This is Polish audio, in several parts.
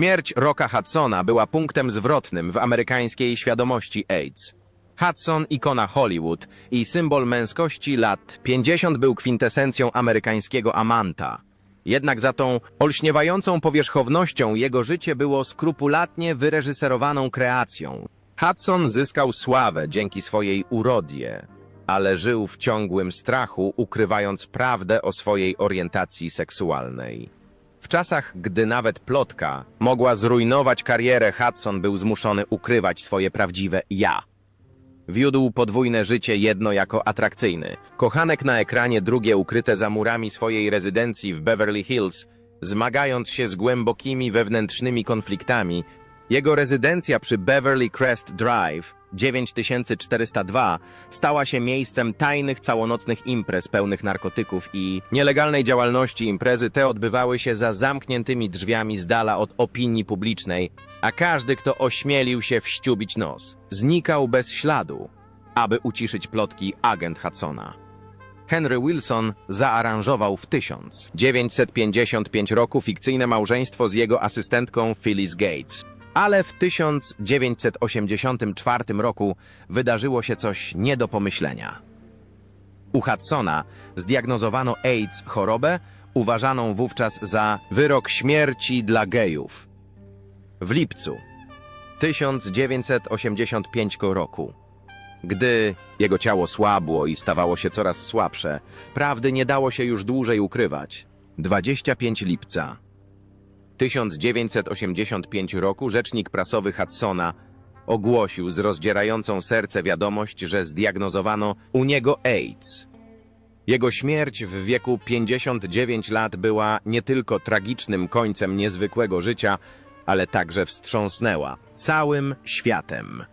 Śmierć Rocka Hudsona była punktem zwrotnym w amerykańskiej świadomości AIDS. Hudson, ikona Hollywood i symbol męskości lat 50 był kwintesencją amerykańskiego amanta. Jednak za tą olśniewającą powierzchownością jego życie było skrupulatnie wyreżyserowaną kreacją. Hudson zyskał sławę dzięki swojej urodzie, ale żył w ciągłym strachu, ukrywając prawdę o swojej orientacji seksualnej. W czasach, gdy nawet plotka mogła zrujnować karierę, Hudson był zmuszony ukrywać swoje prawdziwe ja. Wiódł podwójne życie, jedno jako atrakcyjny. Kochanek na ekranie, drugie ukryte za murami swojej rezydencji w Beverly Hills, zmagając się z głębokimi wewnętrznymi konfliktami. Jego rezydencja przy Beverly Crest Drive 9402 stała się miejscem tajnych całonocnych imprez pełnych narkotyków i nielegalnej działalności imprezy te odbywały się za zamkniętymi drzwiami z dala od opinii publicznej, a każdy, kto ośmielił się wściubić nos, znikał bez śladu, aby uciszyć plotki agent Hudsona. Henry Wilson zaaranżował w 1955 roku fikcyjne małżeństwo z jego asystentką Phyllis Gates. Ale w 1984 roku wydarzyło się coś nie do pomyślenia. U Hudsona zdiagnozowano AIDS chorobę, uważaną wówczas za wyrok śmierci dla gejów. W lipcu 1985 roku, gdy jego ciało słabło i stawało się coraz słabsze, prawdy nie dało się już dłużej ukrywać. 25 lipca 1985 roku rzecznik prasowy Hudsona ogłosił z rozdzierającą serce wiadomość, że zdiagnozowano u niego AIDS. Jego śmierć w wieku 59 lat była nie tylko tragicznym końcem niezwykłego życia, ale także wstrząsnęła całym światem.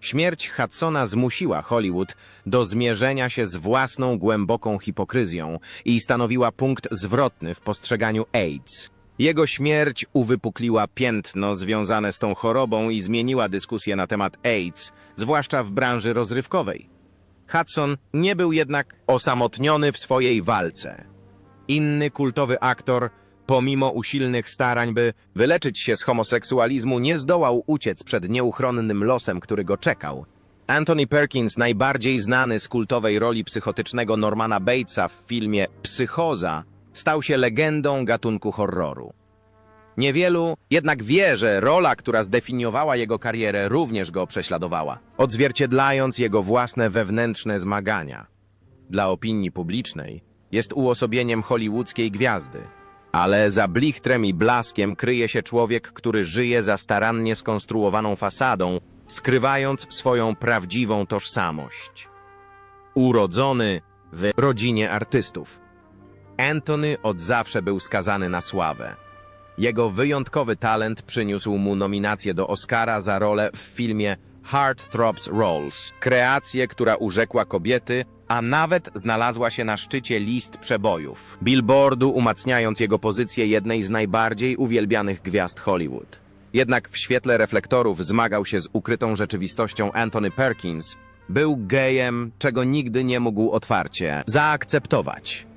Śmierć Hudsona zmusiła Hollywood do zmierzenia się z własną głęboką hipokryzją i stanowiła punkt zwrotny w postrzeganiu AIDS. Jego śmierć uwypukliła piętno związane z tą chorobą i zmieniła dyskusję na temat AIDS, zwłaszcza w branży rozrywkowej. Hudson nie był jednak osamotniony w swojej walce. Inny kultowy aktor, pomimo usilnych starań, by wyleczyć się z homoseksualizmu, nie zdołał uciec przed nieuchronnym losem, który go czekał. Anthony Perkins, najbardziej znany z kultowej roli psychotycznego Normana Batesa w filmie Psychoza, stał się legendą gatunku horroru. Niewielu jednak wie, że rola, która zdefiniowała jego karierę, również go prześladowała, odzwierciedlając jego własne wewnętrzne zmagania. Dla opinii publicznej jest uosobieniem hollywoodzkiej gwiazdy, ale za blichtrem i blaskiem kryje się człowiek, który żyje za starannie skonstruowaną fasadą, skrywając swoją prawdziwą tożsamość. Urodzony w rodzinie artystów. Anthony od zawsze był skazany na sławę. Jego wyjątkowy talent przyniósł mu nominację do Oscara za rolę w filmie Heart Throbs Rolls, kreację, która urzekła kobiety, a nawet znalazła się na szczycie list przebojów Billboardu, umacniając jego pozycję jednej z najbardziej uwielbianych gwiazd Hollywood. Jednak w świetle reflektorów zmagał się z ukrytą rzeczywistością Anthony Perkins. Był gejem, czego nigdy nie mógł otwarcie zaakceptować.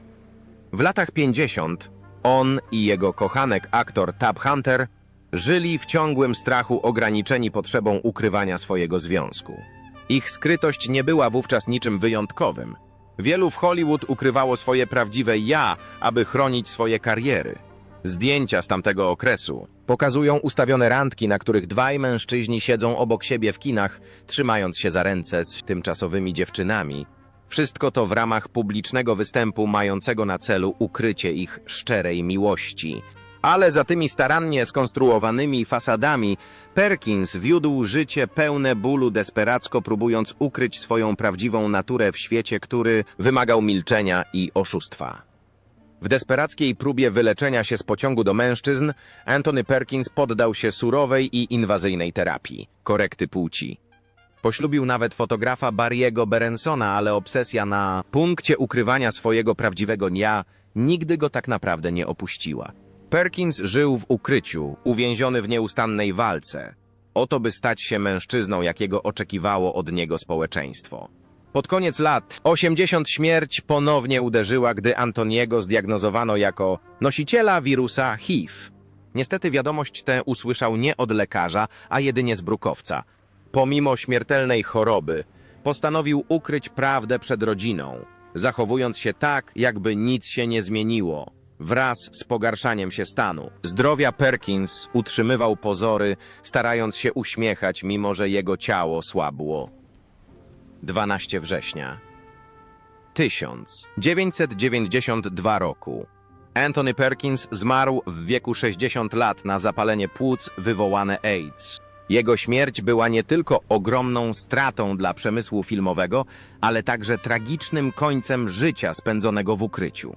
W latach 50 on i jego kochanek aktor Tab Hunter żyli w ciągłym strachu ograniczeni potrzebą ukrywania swojego związku. Ich skrytość nie była wówczas niczym wyjątkowym. Wielu w Hollywood ukrywało swoje prawdziwe ja, aby chronić swoje kariery. Zdjęcia z tamtego okresu pokazują ustawione randki, na których dwaj mężczyźni siedzą obok siebie w kinach, trzymając się za ręce z tymczasowymi dziewczynami, wszystko to w ramach publicznego występu mającego na celu ukrycie ich szczerej miłości. Ale za tymi starannie skonstruowanymi fasadami Perkins wiódł życie pełne bólu desperacko próbując ukryć swoją prawdziwą naturę w świecie, który wymagał milczenia i oszustwa. W desperackiej próbie wyleczenia się z pociągu do mężczyzn, Anthony Perkins poddał się surowej i inwazyjnej terapii, korekty płci. Poślubił nawet fotografa Barry'ego Berensona, ale obsesja na punkcie ukrywania swojego prawdziwego ja nigdy go tak naprawdę nie opuściła. Perkins żył w ukryciu, uwięziony w nieustannej walce. Oto by stać się mężczyzną, jakiego oczekiwało od niego społeczeństwo. Pod koniec lat 80 śmierć ponownie uderzyła, gdy Antoniego zdiagnozowano jako nosiciela wirusa HIV. Niestety wiadomość tę usłyszał nie od lekarza, a jedynie z brukowca. Pomimo śmiertelnej choroby, postanowił ukryć prawdę przed rodziną, zachowując się tak, jakby nic się nie zmieniło. Wraz z pogarszaniem się stanu. Zdrowia Perkins utrzymywał pozory, starając się uśmiechać, mimo że jego ciało słabło. 12 września 1992 roku. Anthony Perkins zmarł w wieku 60 lat na zapalenie płuc wywołane AIDS. Jego śmierć była nie tylko ogromną stratą dla przemysłu filmowego, ale także tragicznym końcem życia spędzonego w ukryciu.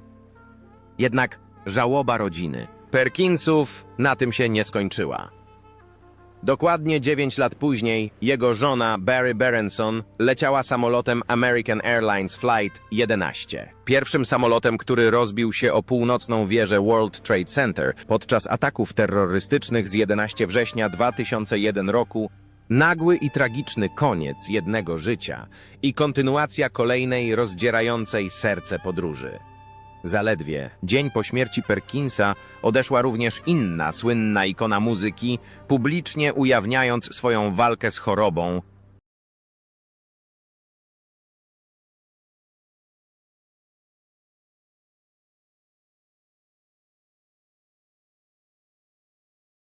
Jednak żałoba rodziny Perkinsów na tym się nie skończyła. Dokładnie 9 lat później jego żona Barry Berenson leciała samolotem American Airlines Flight 11. Pierwszym samolotem, który rozbił się o północną wieżę World Trade Center podczas ataków terrorystycznych z 11 września 2001 roku. Nagły i tragiczny koniec jednego życia i kontynuacja kolejnej rozdzierającej serce podróży. Zaledwie dzień po śmierci Perkinsa odeszła również inna słynna ikona muzyki, publicznie ujawniając swoją walkę z chorobą.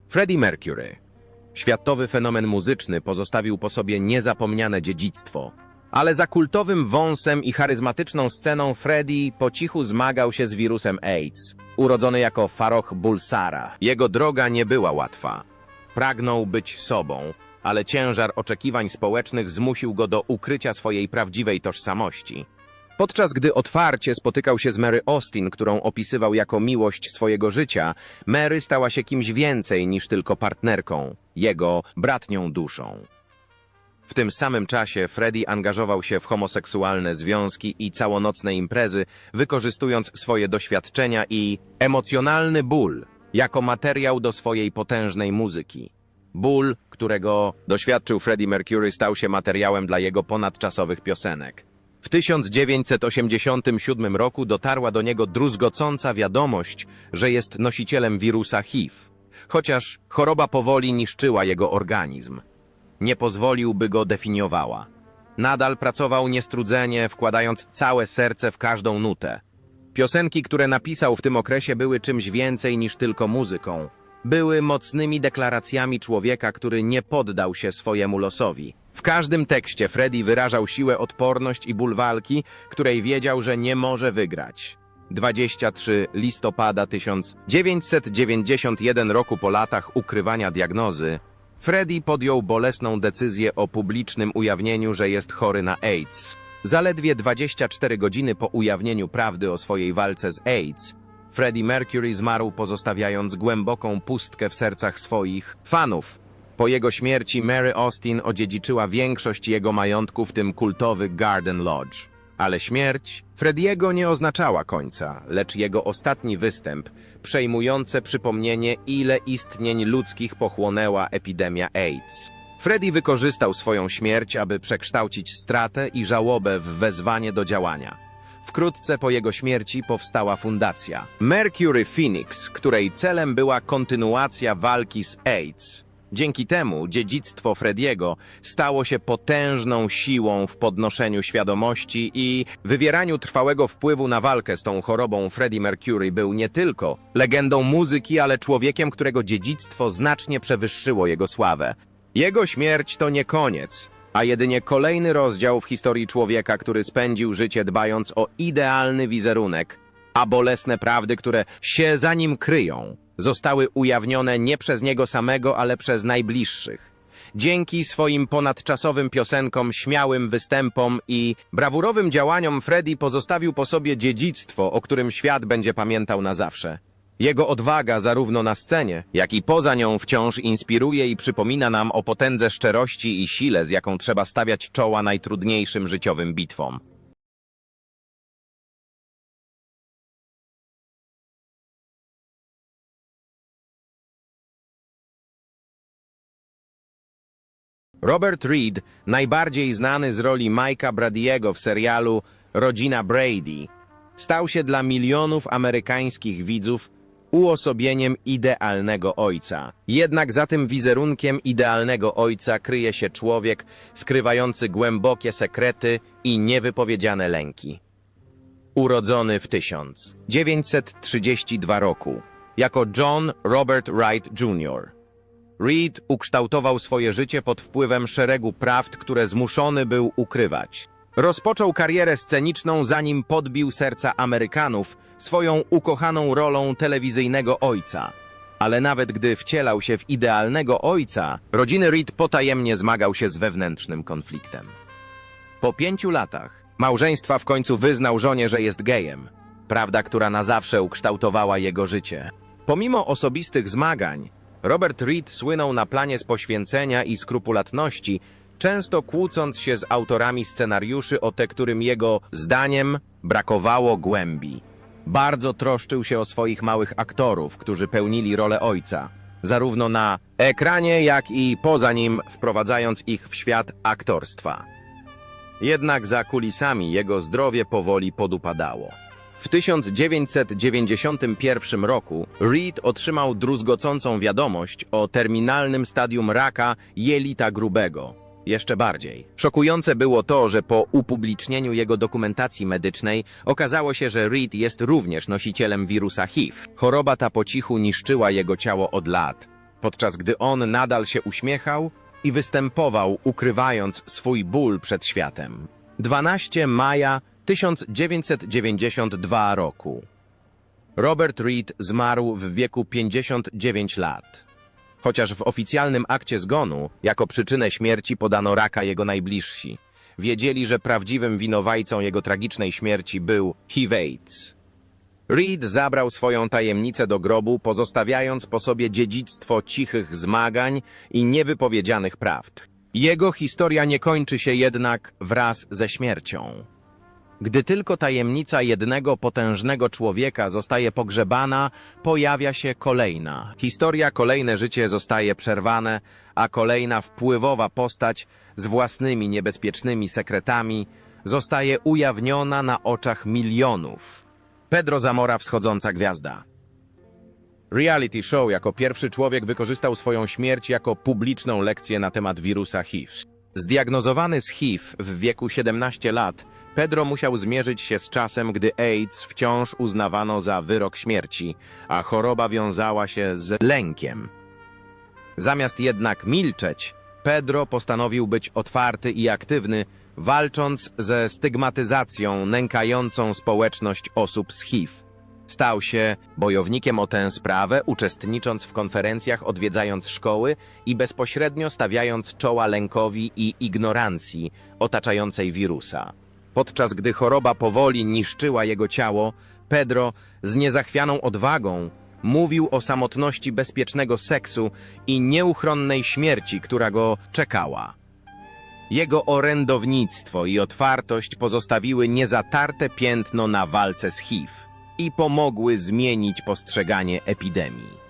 Freddie Mercury. Światowy fenomen muzyczny pozostawił po sobie niezapomniane dziedzictwo. Ale za kultowym wąsem i charyzmatyczną sceną Freddie po cichu zmagał się z wirusem AIDS. Urodzony jako Faroch Bulsara, jego droga nie była łatwa. Pragnął być sobą, ale ciężar oczekiwań społecznych zmusił go do ukrycia swojej prawdziwej tożsamości. Podczas gdy otwarcie spotykał się z Mary Austin, którą opisywał jako miłość swojego życia, Mary stała się kimś więcej niż tylko partnerką, jego bratnią duszą. W tym samym czasie Freddie angażował się w homoseksualne związki i całonocne imprezy, wykorzystując swoje doświadczenia i emocjonalny ból jako materiał do swojej potężnej muzyki. Ból, którego doświadczył Freddie Mercury, stał się materiałem dla jego ponadczasowych piosenek. W 1987 roku dotarła do niego druzgocąca wiadomość, że jest nosicielem wirusa HIV, chociaż choroba powoli niszczyła jego organizm nie pozwolił, by go definiowała. Nadal pracował niestrudzenie, wkładając całe serce w każdą nutę. Piosenki, które napisał w tym okresie, były czymś więcej niż tylko muzyką. Były mocnymi deklaracjami człowieka, który nie poddał się swojemu losowi. W każdym tekście Freddie wyrażał siłę, odporność i ból walki, której wiedział, że nie może wygrać. 23 listopada 1991 roku po latach ukrywania diagnozy, Freddy podjął bolesną decyzję o publicznym ujawnieniu, że jest chory na AIDS. Zaledwie 24 godziny po ujawnieniu prawdy o swojej walce z AIDS, Freddie Mercury zmarł pozostawiając głęboką pustkę w sercach swoich fanów. Po jego śmierci Mary Austin odziedziczyła większość jego majątku, w tym kultowy Garden Lodge. Ale śmierć Frediego nie oznaczała końca, lecz jego ostatni występ, przejmujące przypomnienie, ile istnień ludzkich pochłonęła epidemia AIDS. Freddy wykorzystał swoją śmierć, aby przekształcić stratę i żałobę w wezwanie do działania. Wkrótce po jego śmierci powstała fundacja Mercury Phoenix, której celem była kontynuacja walki z AIDS. Dzięki temu dziedzictwo Frediego stało się potężną siłą w podnoszeniu świadomości i wywieraniu trwałego wpływu na walkę z tą chorobą. Freddie Mercury był nie tylko legendą muzyki, ale człowiekiem, którego dziedzictwo znacznie przewyższyło jego sławę. Jego śmierć to nie koniec, a jedynie kolejny rozdział w historii człowieka, który spędził życie dbając o idealny wizerunek, a bolesne prawdy, które się za nim kryją zostały ujawnione nie przez niego samego, ale przez najbliższych. Dzięki swoim ponadczasowym piosenkom, śmiałym występom i brawurowym działaniom Freddy pozostawił po sobie dziedzictwo, o którym świat będzie pamiętał na zawsze. Jego odwaga zarówno na scenie, jak i poza nią wciąż inspiruje i przypomina nam o potędze szczerości i sile, z jaką trzeba stawiać czoła najtrudniejszym życiowym bitwom. Robert Reed, najbardziej znany z roli Mike'a Brady'ego w serialu Rodzina Brady, stał się dla milionów amerykańskich widzów uosobieniem idealnego ojca. Jednak za tym wizerunkiem idealnego ojca kryje się człowiek skrywający głębokie sekrety i niewypowiedziane lęki. Urodzony w 1932 roku jako John Robert Wright Jr. Reed ukształtował swoje życie pod wpływem szeregu prawd, które zmuszony był ukrywać. Rozpoczął karierę sceniczną, zanim podbił serca Amerykanów swoją ukochaną rolą telewizyjnego ojca. Ale nawet gdy wcielał się w idealnego ojca, rodziny Reed potajemnie zmagał się z wewnętrznym konfliktem. Po pięciu latach małżeństwa w końcu wyznał żonie, że jest gejem. Prawda, która na zawsze ukształtowała jego życie. Pomimo osobistych zmagań, Robert Reed słynął na planie z poświęcenia i skrupulatności, często kłócąc się z autorami scenariuszy o te, którym jego zdaniem brakowało głębi. Bardzo troszczył się o swoich małych aktorów, którzy pełnili rolę ojca, zarówno na ekranie, jak i poza nim, wprowadzając ich w świat aktorstwa. Jednak za kulisami jego zdrowie powoli podupadało. W 1991 roku Reed otrzymał druzgocącą wiadomość o terminalnym stadium raka jelita grubego. Jeszcze bardziej. Szokujące było to, że po upublicznieniu jego dokumentacji medycznej okazało się, że Reed jest również nosicielem wirusa HIV. Choroba ta po cichu niszczyła jego ciało od lat, podczas gdy on nadal się uśmiechał i występował, ukrywając swój ból przed światem. 12 maja 1992 roku. Robert Reed zmarł w wieku 59 lat. Chociaż w oficjalnym akcie zgonu jako przyczynę śmierci podano raka jego najbliżsi. Wiedzieli, że prawdziwym winowajcą jego tragicznej śmierci był HIV-AIDS. Reed zabrał swoją tajemnicę do grobu, pozostawiając po sobie dziedzictwo cichych zmagań i niewypowiedzianych prawd. Jego historia nie kończy się jednak wraz ze śmiercią. Gdy tylko tajemnica jednego potężnego człowieka zostaje pogrzebana, pojawia się kolejna. Historia, kolejne życie zostaje przerwane, a kolejna wpływowa postać z własnymi niebezpiecznymi sekretami zostaje ujawniona na oczach milionów. Pedro Zamora, wschodząca gwiazda. Reality show jako pierwszy człowiek wykorzystał swoją śmierć jako publiczną lekcję na temat wirusa HIV. Zdiagnozowany z HIV w wieku 17 lat, Pedro musiał zmierzyć się z czasem, gdy AIDS wciąż uznawano za wyrok śmierci, a choroba wiązała się z lękiem. Zamiast jednak milczeć, Pedro postanowił być otwarty i aktywny, walcząc ze stygmatyzacją nękającą społeczność osób z HIV. Stał się bojownikiem o tę sprawę, uczestnicząc w konferencjach, odwiedzając szkoły i bezpośrednio stawiając czoła lękowi i ignorancji otaczającej wirusa. Podczas gdy choroba powoli niszczyła jego ciało, Pedro z niezachwianą odwagą mówił o samotności bezpiecznego seksu i nieuchronnej śmierci, która go czekała. Jego orędownictwo i otwartość pozostawiły niezatarte piętno na walce z HIV i pomogły zmienić postrzeganie epidemii.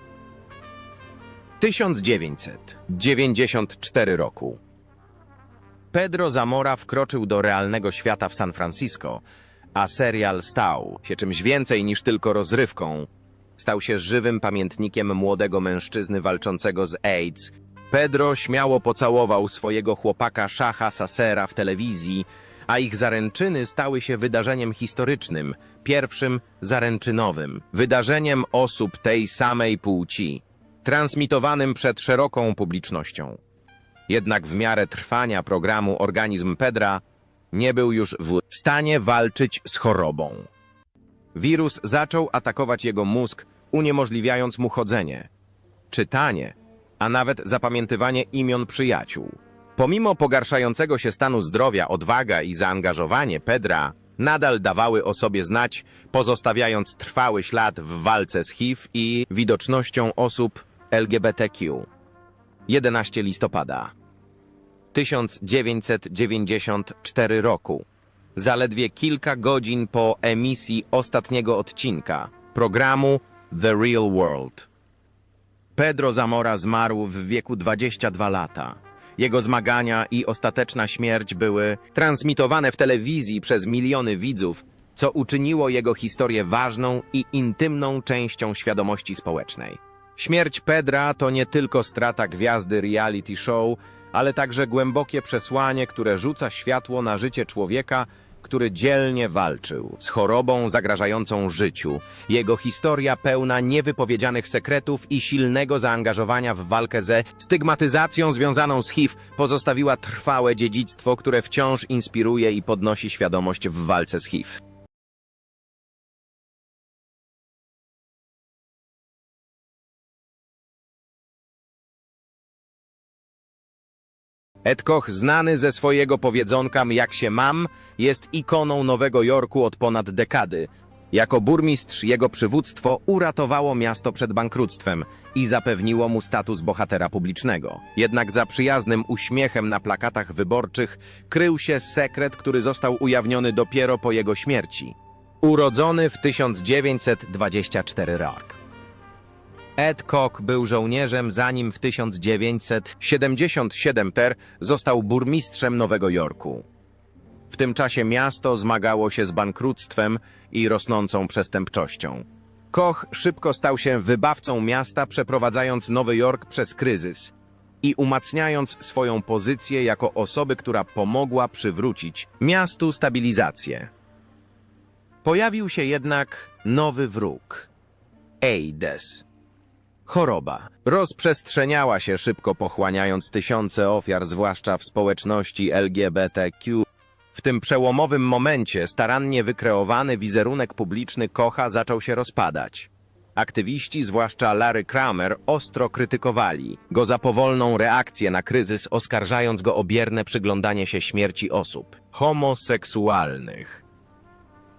1994 roku. Pedro Zamora wkroczył do realnego świata w San Francisco, a serial stał się czymś więcej niż tylko rozrywką. Stał się żywym pamiętnikiem młodego mężczyzny walczącego z AIDS. Pedro śmiało pocałował swojego chłopaka Szacha Sasera w telewizji, a ich zaręczyny stały się wydarzeniem historycznym, pierwszym zaręczynowym, wydarzeniem osób tej samej płci, transmitowanym przed szeroką publicznością. Jednak w miarę trwania programu organizm Pedra nie był już w stanie walczyć z chorobą. Wirus zaczął atakować jego mózg, uniemożliwiając mu chodzenie, czytanie, a nawet zapamiętywanie imion przyjaciół. Pomimo pogarszającego się stanu zdrowia, odwaga i zaangażowanie Pedra nadal dawały o sobie znać, pozostawiając trwały ślad w walce z HIV i widocznością osób LGBTQ. 11 listopada 1994 roku. Zaledwie kilka godzin po emisji ostatniego odcinka programu The Real World. Pedro Zamora zmarł w wieku 22 lata. Jego zmagania i ostateczna śmierć były transmitowane w telewizji przez miliony widzów, co uczyniło jego historię ważną i intymną częścią świadomości społecznej. Śmierć Pedra to nie tylko strata gwiazdy reality show, ale także głębokie przesłanie, które rzuca światło na życie człowieka, który dzielnie walczył z chorobą zagrażającą życiu. Jego historia pełna niewypowiedzianych sekretów i silnego zaangażowania w walkę ze stygmatyzacją związaną z HIV pozostawiła trwałe dziedzictwo, które wciąż inspiruje i podnosi świadomość w walce z HIV. Ed Koch, znany ze swojego powiedzonka Jak się mam, jest ikoną Nowego Jorku od ponad dekady. Jako burmistrz jego przywództwo uratowało miasto przed bankructwem i zapewniło mu status bohatera publicznego. Jednak za przyjaznym uśmiechem na plakatach wyborczych krył się sekret, który został ujawniony dopiero po jego śmierci. Urodzony w 1924 rok. Ed Koch był żołnierzem, zanim w 1977 ter został burmistrzem Nowego Jorku. W tym czasie miasto zmagało się z bankructwem i rosnącą przestępczością. Koch szybko stał się wybawcą miasta, przeprowadzając Nowy Jork przez kryzys i umacniając swoją pozycję jako osoby, która pomogła przywrócić miastu stabilizację. Pojawił się jednak nowy wróg AIDS. Choroba rozprzestrzeniała się szybko, pochłaniając tysiące ofiar, zwłaszcza w społeczności LGBTQ. W tym przełomowym momencie starannie wykreowany wizerunek publiczny Kocha zaczął się rozpadać. Aktywiści, zwłaszcza Larry Kramer, ostro krytykowali go za powolną reakcję na kryzys, oskarżając go o bierne przyglądanie się śmierci osób homoseksualnych.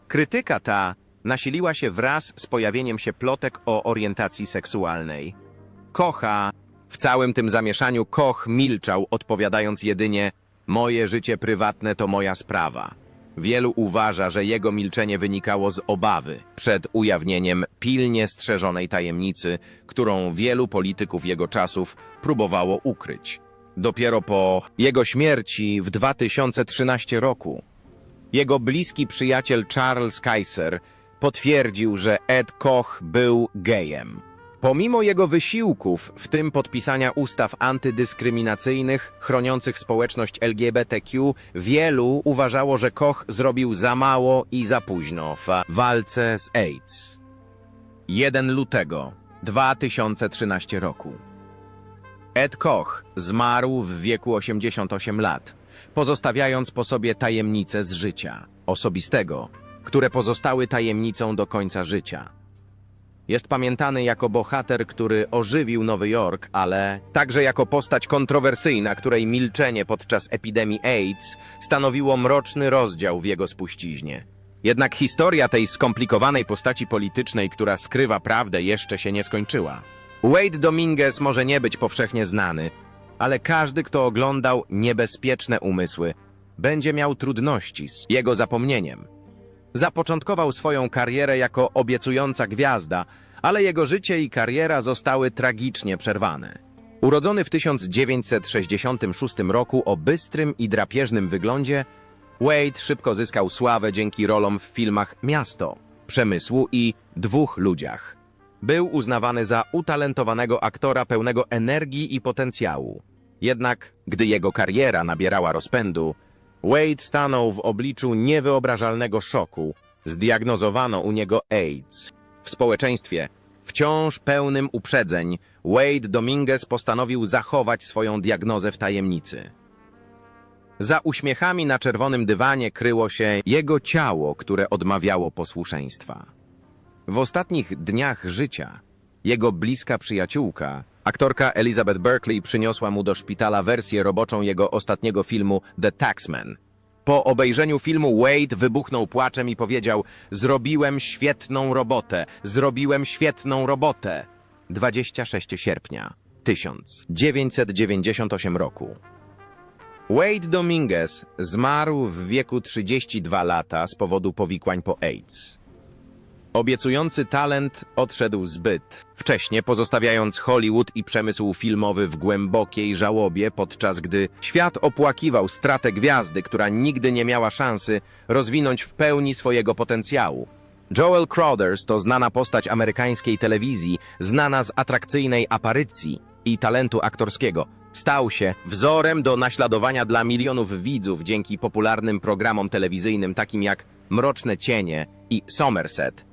Krytyka ta nasiliła się wraz z pojawieniem się plotek o orientacji seksualnej. Kocha, w całym tym zamieszaniu Koch milczał, odpowiadając jedynie Moje życie prywatne to moja sprawa. Wielu uważa, że jego milczenie wynikało z obawy przed ujawnieniem pilnie strzeżonej tajemnicy, którą wielu polityków jego czasów próbowało ukryć. Dopiero po jego śmierci w 2013 roku jego bliski przyjaciel Charles Kaiser potwierdził, że Ed Koch był gejem. Pomimo jego wysiłków, w tym podpisania ustaw antydyskryminacyjnych chroniących społeczność LGBTQ, wielu uważało, że Koch zrobił za mało i za późno w walce z AIDS. 1 lutego 2013 roku. Ed Koch zmarł w wieku 88 lat, pozostawiając po sobie tajemnice z życia osobistego, które pozostały tajemnicą do końca życia. Jest pamiętany jako bohater, który ożywił Nowy Jork, ale także jako postać kontrowersyjna, której milczenie podczas epidemii AIDS stanowiło mroczny rozdział w jego spuściźnie. Jednak historia tej skomplikowanej postaci politycznej, która skrywa prawdę, jeszcze się nie skończyła. Wade Dominguez może nie być powszechnie znany, ale każdy, kto oglądał niebezpieczne umysły, będzie miał trudności z jego zapomnieniem. Zapoczątkował swoją karierę jako obiecująca gwiazda, ale jego życie i kariera zostały tragicznie przerwane. Urodzony w 1966 roku o bystrym i drapieżnym wyglądzie, Wade szybko zyskał sławę dzięki rolom w filmach Miasto, Przemysłu i Dwóch ludziach. Był uznawany za utalentowanego aktora pełnego energii i potencjału. Jednak, gdy jego kariera nabierała rozpędu, Wade stanął w obliczu niewyobrażalnego szoku. Zdiagnozowano u niego AIDS. W społeczeństwie, wciąż pełnym uprzedzeń, Wade Dominguez postanowił zachować swoją diagnozę w tajemnicy. Za uśmiechami na czerwonym dywanie kryło się jego ciało, które odmawiało posłuszeństwa. W ostatnich dniach życia jego bliska przyjaciółka, aktorka Elizabeth Berkley, przyniosła mu do szpitala wersję roboczą jego ostatniego filmu The Taxman. Po obejrzeniu filmu Wade wybuchnął płaczem i powiedział: Zrobiłem świetną robotę, zrobiłem świetną robotę. 26 sierpnia 1998 roku. Wade Dominguez zmarł w wieku 32 lata z powodu powikłań po AIDS. Obiecujący talent odszedł zbyt wcześnie, pozostawiając Hollywood i przemysł filmowy w głębokiej żałobie, podczas gdy świat opłakiwał stratę gwiazdy, która nigdy nie miała szansy rozwinąć w pełni swojego potencjału. Joel Crowders to znana postać amerykańskiej telewizji, znana z atrakcyjnej aparycji i talentu aktorskiego. Stał się wzorem do naśladowania dla milionów widzów dzięki popularnym programom telewizyjnym takim jak Mroczne Cienie i Somerset.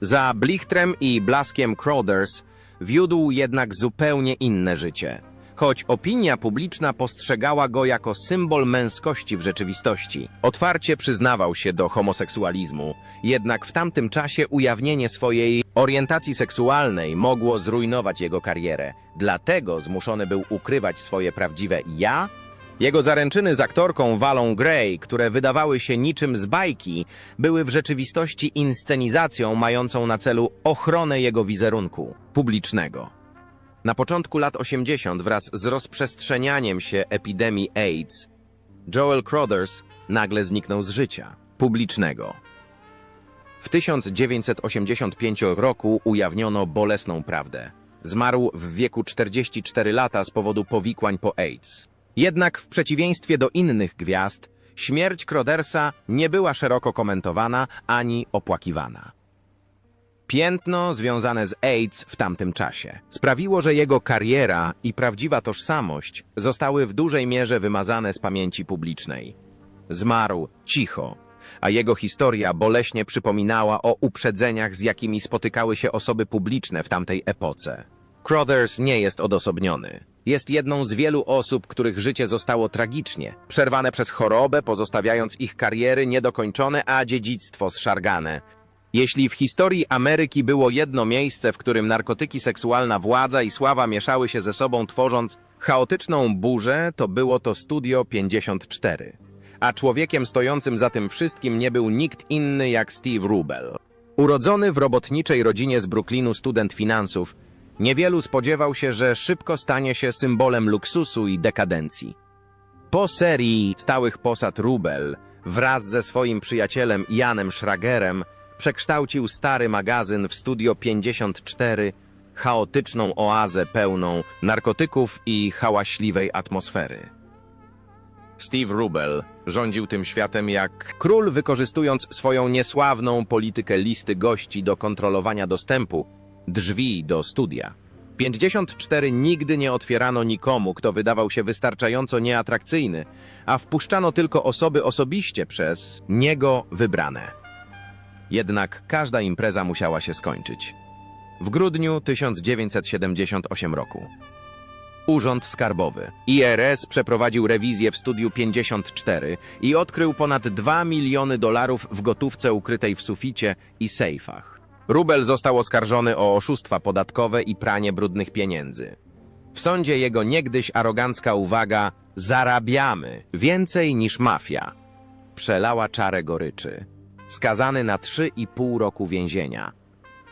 Za blichtrem i blaskiem Crowders wiódł jednak zupełnie inne życie. Choć opinia publiczna postrzegała go jako symbol męskości w rzeczywistości. Otwarcie przyznawał się do homoseksualizmu, jednak w tamtym czasie ujawnienie swojej orientacji seksualnej mogło zrujnować jego karierę. Dlatego zmuszony był ukrywać swoje prawdziwe ja. Jego zaręczyny z aktorką Walą Gray, które wydawały się niczym z bajki, były w rzeczywistości inscenizacją mającą na celu ochronę jego wizerunku publicznego. Na początku lat 80 wraz z rozprzestrzenianiem się epidemii AIDS, Joel Crothers nagle zniknął z życia publicznego. W 1985 roku ujawniono bolesną prawdę. Zmarł w wieku 44 lata z powodu powikłań po AIDS. Jednak w przeciwieństwie do innych gwiazd, śmierć Crodersa nie była szeroko komentowana ani opłakiwana. Piętno związane z AIDS w tamtym czasie sprawiło, że jego kariera i prawdziwa tożsamość zostały w dużej mierze wymazane z pamięci publicznej. Zmarł cicho, a jego historia boleśnie przypominała o uprzedzeniach, z jakimi spotykały się osoby publiczne w tamtej epoce. Crothers nie jest odosobniony. Jest jedną z wielu osób, których życie zostało tragicznie, przerwane przez chorobę, pozostawiając ich kariery niedokończone, a dziedzictwo zszargane. Jeśli w historii Ameryki było jedno miejsce, w którym narkotyki, seksualna władza i sława mieszały się ze sobą, tworząc chaotyczną burzę, to było to Studio 54. A człowiekiem stojącym za tym wszystkim nie był nikt inny jak Steve Rubel. Urodzony w robotniczej rodzinie z Brooklynu student finansów, niewielu spodziewał się, że szybko stanie się symbolem luksusu i dekadencji. Po serii stałych posad Rubel, wraz ze swoim przyjacielem Janem Schragerem, przekształcił stary magazyn w Studio 54, chaotyczną oazę pełną narkotyków i hałaśliwej atmosfery. Steve Rubel rządził tym światem jak król, wykorzystując swoją niesławną politykę listy gości do kontrolowania dostępu drzwi do studia. 54 nigdy nie otwierano nikomu, kto wydawał się wystarczająco nieatrakcyjny, a wpuszczano tylko osoby osobiście przez niego wybrane. Jednak każda impreza musiała się skończyć. W grudniu 1978 roku. Urząd Skarbowy. IRS przeprowadził rewizję w studiu 54 i odkrył ponad 2 miliony dolarów w gotówce ukrytej w suficie i sejfach. Rubel został oskarżony o oszustwa podatkowe i pranie brudnych pieniędzy. W sądzie jego niegdyś arogancka uwaga zarabiamy więcej niż mafia przelała czarę goryczy. Skazany na 3,5 roku więzienia.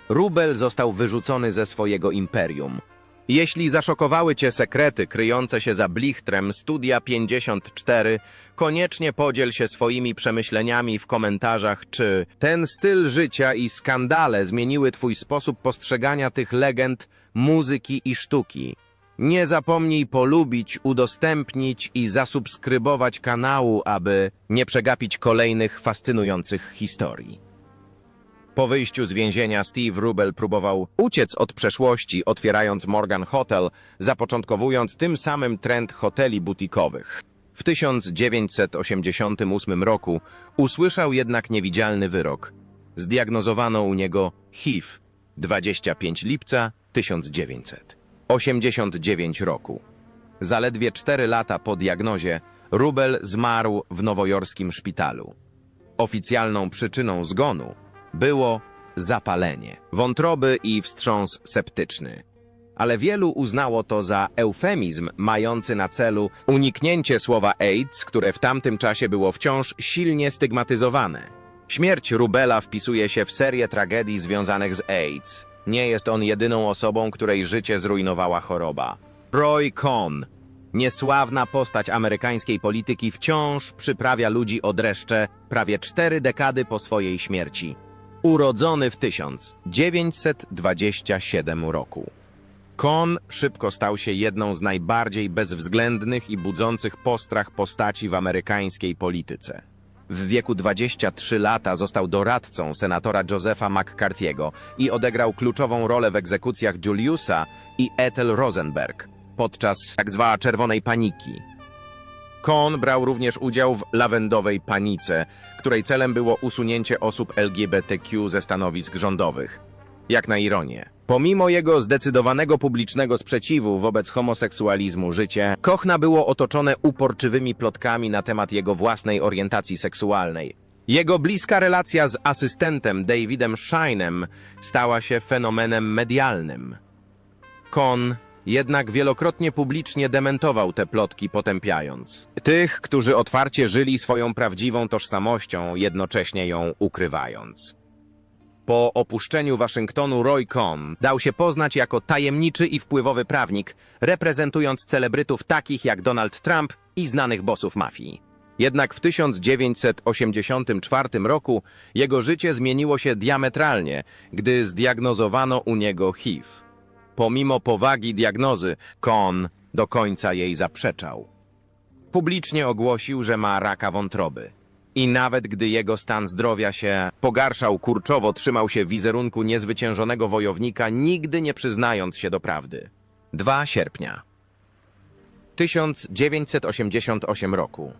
Rubel został wyrzucony ze swojego imperium. Jeśli zaszokowały cię sekrety kryjące się za blichtrem Studia 54, koniecznie podziel się swoimi przemyśleniami w komentarzach, czy ten styl życia i skandale zmieniły twój sposób postrzegania tych legend, muzyki i sztuki. Nie zapomnij polubić, udostępnić i zasubskrybować kanału, aby nie przegapić kolejnych fascynujących historii. Po wyjściu z więzienia Steve Rubel próbował uciec od przeszłości, otwierając Morgan Hotel, zapoczątkowując tym samym trend hoteli butikowych. W 1988 roku usłyszał jednak niewidzialny wyrok. Zdiagnozowano u niego HIV 25 lipca 1989 roku. Zaledwie 4 lata po diagnozie Rubel zmarł w nowojorskim szpitalu. Oficjalną przyczyną zgonu było zapalenie wątroby i wstrząs septyczny. Ale wielu uznało to za eufemizm mający na celu uniknięcie słowa AIDS, które w tamtym czasie było wciąż silnie stygmatyzowane. Śmierć Rubela wpisuje się w serię tragedii związanych z AIDS. Nie jest on jedyną osobą, której życie zrujnowała choroba. Roy Cohn, niesławna postać amerykańskiej polityki, wciąż przyprawia ludzi o dreszcze prawie cztery dekady po swojej śmierci. urodzony w 1927 roku. Kon szybko stał się jedną z najbardziej bezwzględnych i budzących postrach postaci w amerykańskiej polityce. W wieku 23 lata został doradcą senatora Josepha McCarthy'ego i odegrał kluczową rolę w egzekucjach Juliusa i Ethel Rosenberg podczas tzw. czerwonej paniki. Kohn brał również udział w lawendowej panice, której celem było usunięcie osób LGBTQ ze stanowisk rządowych. Jak na ironię. Pomimo jego zdecydowanego publicznego sprzeciwu wobec homoseksualizmu życie, Kochna było otoczone uporczywymi plotkami na temat jego własnej orientacji seksualnej. Jego bliska relacja z asystentem Davidem Shinem stała się fenomenem medialnym. Kon jednak wielokrotnie publicznie dementował te plotki, potępiając tych, którzy otwarcie żyli swoją prawdziwą tożsamością, jednocześnie ją ukrywając. Po opuszczeniu Waszyngtonu Roy Cohn dał się poznać jako tajemniczy i wpływowy prawnik, reprezentując celebrytów takich jak Donald Trump i znanych bossów mafii. Jednak w 1984 roku jego życie zmieniło się diametralnie, gdy zdiagnozowano u niego HIV. Pomimo powagi diagnozy, Cohn do końca jej zaprzeczał. Publicznie ogłosił, że ma raka wątroby. I nawet gdy jego stan zdrowia się pogarszał, kurczowo trzymał się wizerunku niezwyciężonego wojownika, nigdy nie przyznając się do prawdy. 2 sierpnia 1988 roku.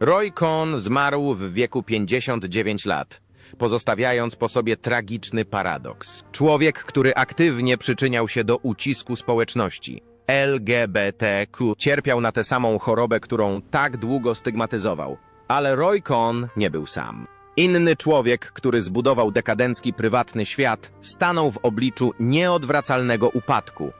Roy Cohn zmarł w wieku 59 lat, pozostawiając po sobie tragiczny paradoks. Człowiek, który aktywnie przyczyniał się do ucisku społeczności. LGBTQ cierpiał na tę samą chorobę, którą tak długo stygmatyzował. Ale Roy Cohn nie był sam. Inny człowiek, który zbudował dekadencki prywatny świat, stanął w obliczu nieodwracalnego upadku.